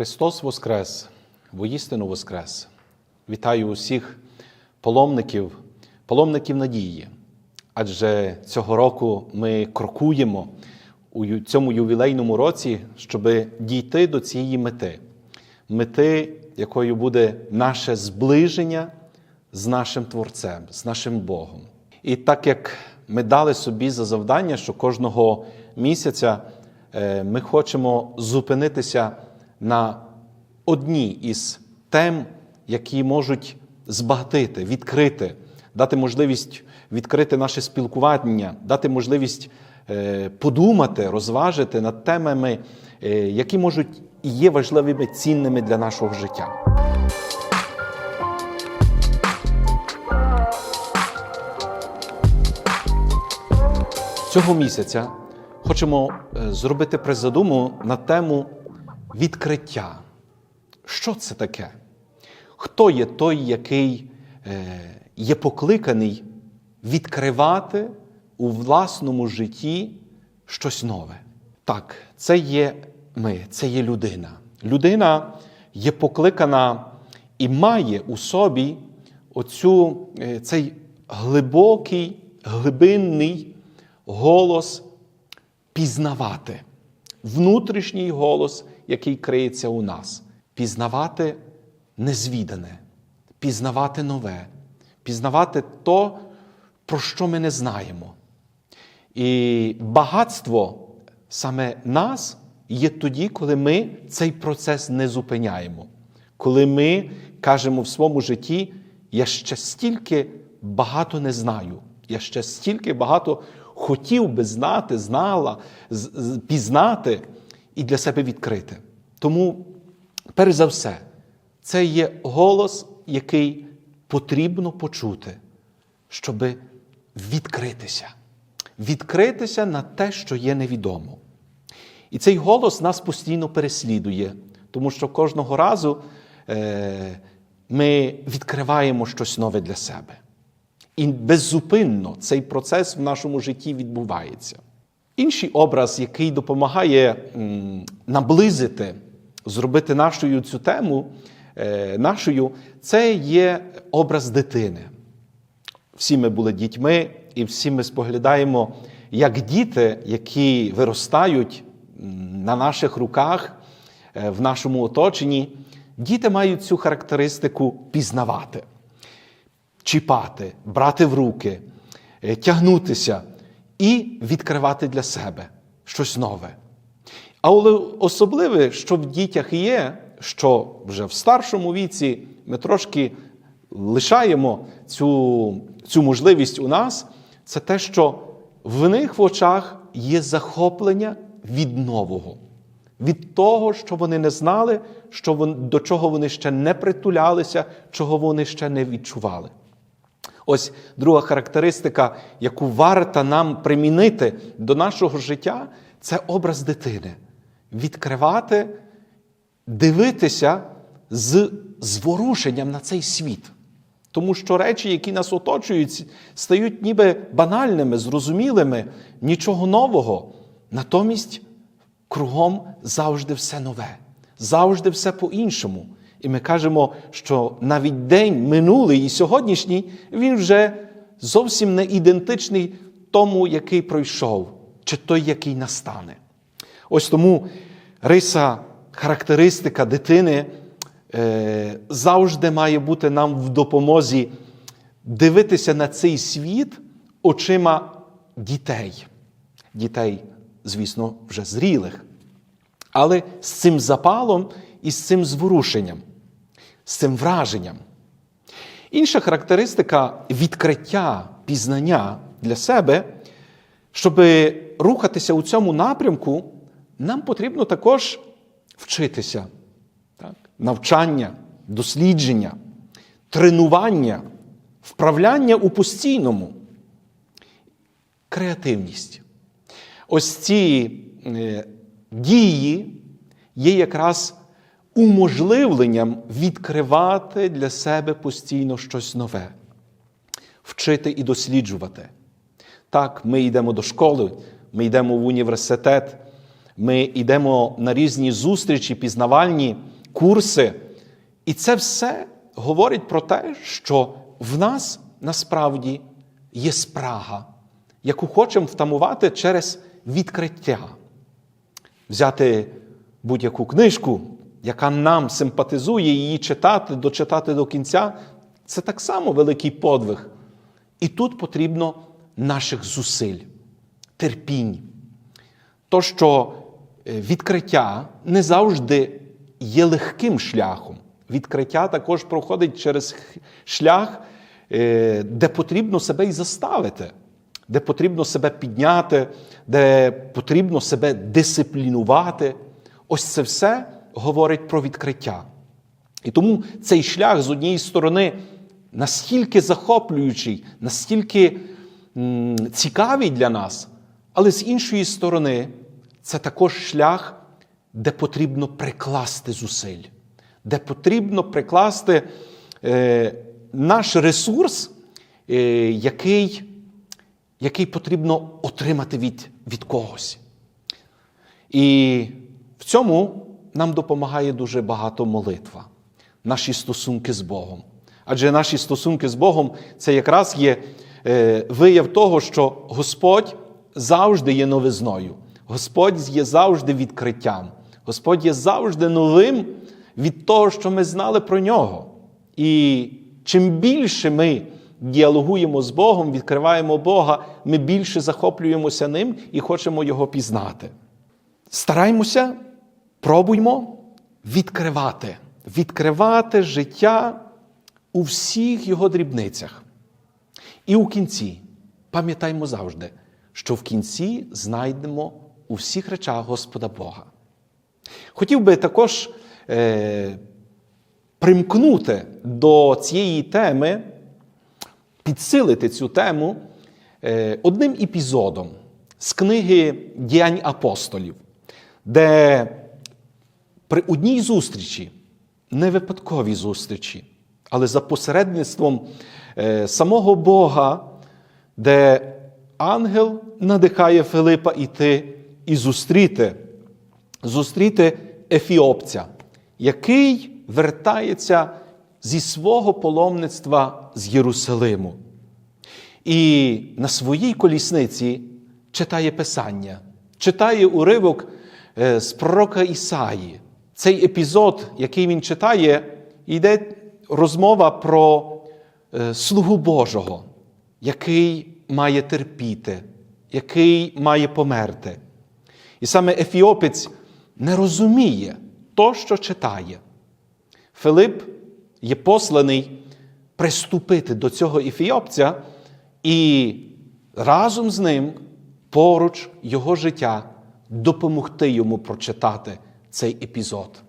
Христос Воскрес, воістину Воскрес. Вітаю усіх паломників, паломників надії. Адже цього року ми крокуємо у цьому ювілейному році, щоб дійти до цієї мети. Мети, якою буде наше зближення з нашим Творцем, з нашим Богом. І так як ми дали собі за завдання, що кожного місяця е, ми хочемо зупинитися на одній із тем, які можуть збагатити, відкрити, дати можливість відкрити наше спілкування, дати можливість е, подумати, розважити над темами, е, які можуть і є важливими, цінними для нашого життя. Цього місяця хочемо е, зробити призадуму на тему відкриття. Що це таке? Хто є той, який е, є покликаний відкривати у власному житті щось нове? Так, це є ми, це є людина. Людина є покликана і має у собі оцю, е, цей глибокий, глибинний голос пізнавати, внутрішній голос, який криється у нас, пізнавати незвідане, пізнавати нове, пізнавати то, про що ми не знаємо. І багатство саме нас є тоді, коли ми цей процес не зупиняємо, коли ми кажемо в своєму житті, я ще стільки багато не знаю, я ще стільки багато хотів би знати, знала, пізнати і для себе відкрити. Тому, перш за все, це є голос, який потрібно почути, щоб відкритися, відкритися на те, що є невідомо. І цей голос нас постійно переслідує, тому що кожного разу е, ми відкриваємо щось нове для себе. І беззупинно цей процес в нашому житті відбувається. Інший образ, який допомагає наблизити, зробити нашою цю тему е, нашою, це є образ дитини. Всі ми були дітьми, і всі ми споглядаємо, як діти, які виростають на наших руках, е, в нашому оточенні, діти мають цю характеристику пізнавати чіпати, брати в руки, е, тягнутися і відкривати для себе щось нове. Але особливе, що в дітях є, що вже в старшому віці ми трошки лишаємо цю, цю можливість у нас, це те, що в них в очах є захоплення від нового, від того, що вони не знали, що вон- до чого вони ще не притулялися, чого вони ще не відчували. Ось друга характеристика, яку варто нам примінити до нашого життя, це образ дитини. Відкривати, дивитися з зворушенням на цей світ. Тому що речі, які нас оточують, стають ніби банальними, зрозумілими, нічого нового. Натомість кругом завжди все нове, завжди все по-іншому. І ми кажемо, що навіть день минулий і сьогоднішній, він вже зовсім не ідентичний тому, який пройшов, чи той, який настане. Ось тому риса, характеристика дитини е, завжди має бути нам в допомозі дивитися на цей світ очима дітей. Дітей, звісно, вже зрілих. Але з цим запалом і з цим зворушенням, з цим враженням. Інша характеристика відкриття, пізнання для себе, щоб рухатися у цьому напрямку, нам потрібно також вчитися. Так? Навчання, дослідження, тренування, вправляння у постійному, креативність. Ось ці е, дії є якраз уможливленням відкривати для себе постійно щось нове, вчити і досліджувати. Так, ми йдемо до школи, ми йдемо в університет, ми йдемо на різні зустрічі пізнавальні, курси. І це все говорить про те, що в нас насправді є спрага, яку хочемо втамувати через відкриття. Взяти будь-яку книжку, яка нам симпатизує, її читати, дочитати до кінця це так само великий подвиг. І тут потрібно наших зусиль, терпінь. То, що е, відкриття не завжди є легким шляхом. Відкриття також проходить через шлях, е, де потрібно себе і заставити, де потрібно себе підняти, де потрібно себе дисциплінувати. Ось це все говорить про відкриття. І тому цей шлях з однієї сторони настільки захоплюючий, настільки цікавий для нас, але з іншої сторони, це також шлях, де потрібно прикласти зусиль, де потрібно прикласти е, наш ресурс, е, який, який потрібно отримати від, від когось. І в цьому нам допомагає дуже багато молитва, наші стосунки з Богом. Адже наші стосунки з Богом це якраз є е, вияв того, що Господь завжди є новизною, Господь є завжди відкриттям, Господь є завжди новим від того, що ми знали про нього. І чим більше ми діалогуємо з Богом, відкриваємо Бога, ми більше захоплюємося ним і хочемо Його пізнати. Стараймося, пробуймо відкривати, відкривати життя у всіх його дрібницях. І у кінці пам'ятаймо завжди, що в кінці знайдемо у всіх речах Господа Бога. Хотів би також е, примкнути до цієї теми, підсилити цю тему е, одним епізодом з книги Діянь апостолів, де при одній зустрічі, не випадковій зустрічі, але за посередництвом е, самого Бога, де ангел надихає Филипа іти і зустріти, зустріти ефіопця, який вертається зі свого паломництва з Єрусалиму. І на своїй колісниці читає Писання, читає уривок е, з пророка Ісаї. Цей епізод, який він читає, йде розмова про е, слугу Божого, який має терпіти, який має померти. І саме Ефіопець не розуміє то, що читає. Филип є посланий приступити до цього ефіопця і разом з ним поруч його життя допомогти йому прочитати цей епізод.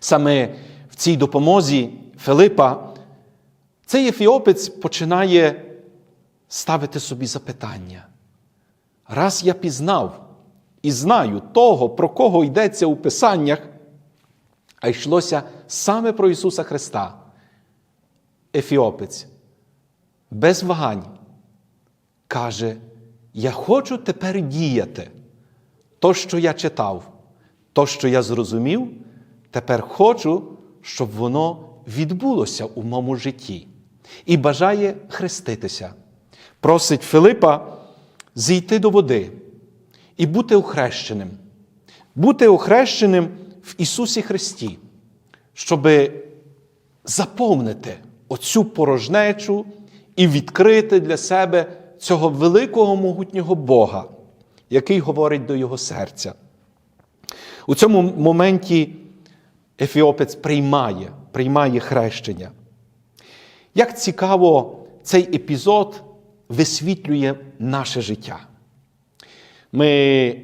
Саме в цій допомозі Филипа цей ефіопець починає ставити собі запитання. Раз я пізнав і знаю того, про кого йдеться у Писаннях, а йшлося саме про Ісуса Христа, Ефіопець, без вагань, каже: Я хочу тепер діяти. То, що я читав, то, що я зрозумів, тепер хочу, щоб воно відбулося у моєму житті. І бажає хреститися. Просить Филипа зійти до води і бути охрещеним, бути охрещеним в Ісусі Христі, щоб заповнити оцю порожнечу і відкрити для себе цього великого могутнього Бога, який говорить до Його серця. У цьому моменті Ефіопець приймає, приймає хрещення. Як цікаво, цей епізод висвітлює наше життя. Ми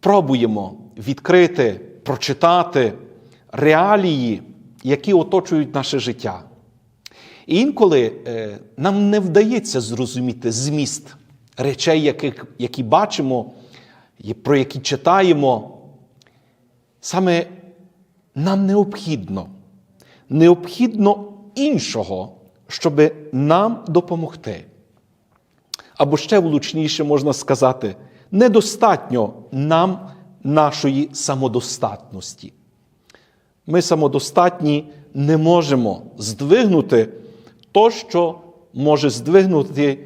пробуємо відкрити, прочитати реалії, які оточують наше життя. І інколи е, нам не вдається зрозуміти зміст речей, які бачимо, про які читаємо. Саме нам необхідно, необхідно іншого, щоб нам допомогти. Або ще влучніше можна сказати, недостатньо нам нашої самодостатності. Ми самодостатні не можемо здвигнути то, що може здвигнути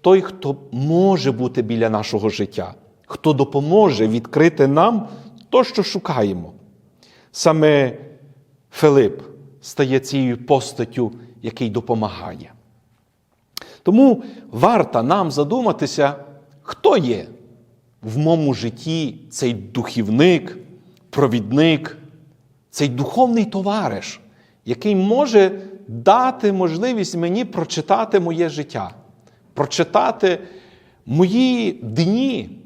той, хто може бути біля нашого життя, хто допоможе відкрити нам то, що шукаємо. Саме Филип стає цією постаттю, який допомагає. Тому варто нам задуматися, хто є в моєму житті цей духівник, провідник, цей духовний товариш, який може дати можливість мені прочитати моє життя, прочитати мої дні,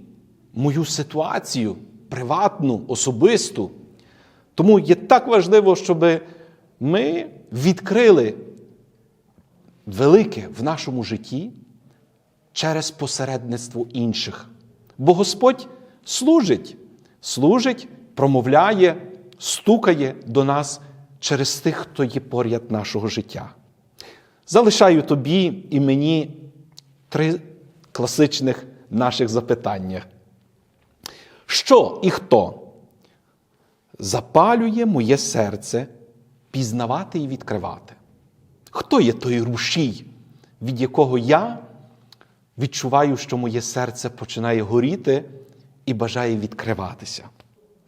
мою ситуацію приватну, особисту. Тому є так важливо, щоб ми відкрили велике в нашому житті через посередництво інших. Бо Господь служить, служить, промовляє, стукає до нас через тих, хто є поряд нашого життя. Залишаю тобі і мені три класичних наших запитання. Що і хто запалює моє серце пізнавати і відкривати? Хто є той рушій, від якого я відчуваю, що моє серце починає горіти і бажає відкриватися?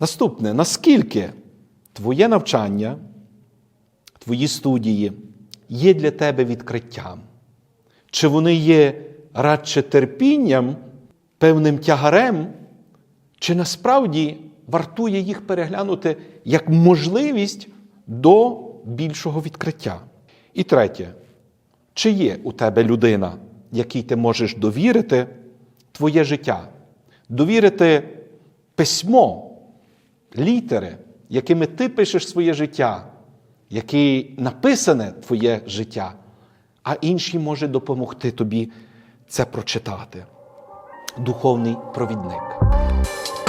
Наступне, наскільки твоє навчання, твої студії є для тебе відкриттям? Чи вони є радше терпінням, певним тягарем, чи насправді вартує їх переглянути як можливість до більшого відкриття? І третє, чи є у тебе людина, якій ти можеш довірити твоє життя, довірити письмо, літери, якими ти пишеш своє життя, які написане твоє життя, а інший може допомогти тобі це прочитати. Духовний провідник. Bye.